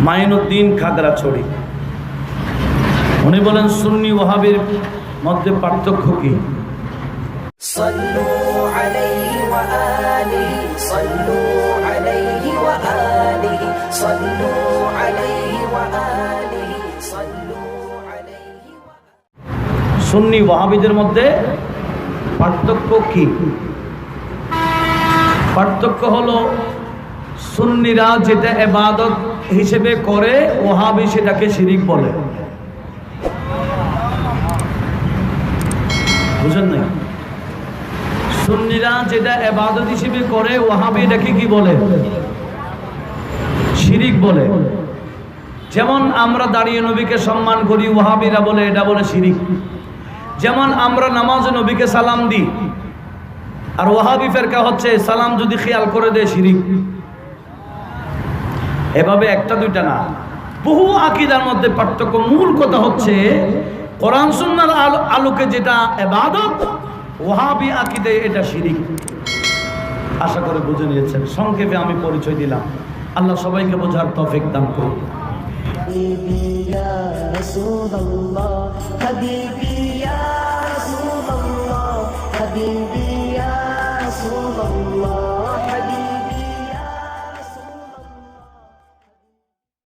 মাইনুদ্দিন খাগড়াছড়ি উনি বলেন সুন্নি ওহাবির মধ্যে পার্থক্য কি? সুন্নি ওয়াহাবিদের মধ্যে পার্থক্য কি? পার্থক্য হলো সুন্নিরা যেটা এবাদত হিসেবে করে, ওহাবি সেটাকে শিরিক বলে। বুঝেন নাই? সুন্নিরা যেটা এবাদত হিসেবে করে, ওহাবি এটাকে কি বলে? শিরিক বলে। যেমন আমরা দাঁড়িয়ে নবীকে সম্মান করি, ওহাবিরা বলে, এটা বলে শিরিক। যেমন আমরা নামাজে নবীকে সালাম দিই, আর ওহাবি ফেরকা হচ্ছে, সালাম যদি খেয়াল করে দেয়, শিরিক। এভাবে একটা দুইটা না। বহু আকিদার মধ্যে পার্থক্য, মূল কথা হচ্ছে, কোরআন সুন্নার আলোকে যেটা এবাদত ওহাবি আকিদে এটা শিরিক। আশা করে বুঝে নিয়েছেন, সংক্ষেপে আমি পরিচয় দিলাম। আল্লাহ সবাইকে বোঝার তফিক দান করুন।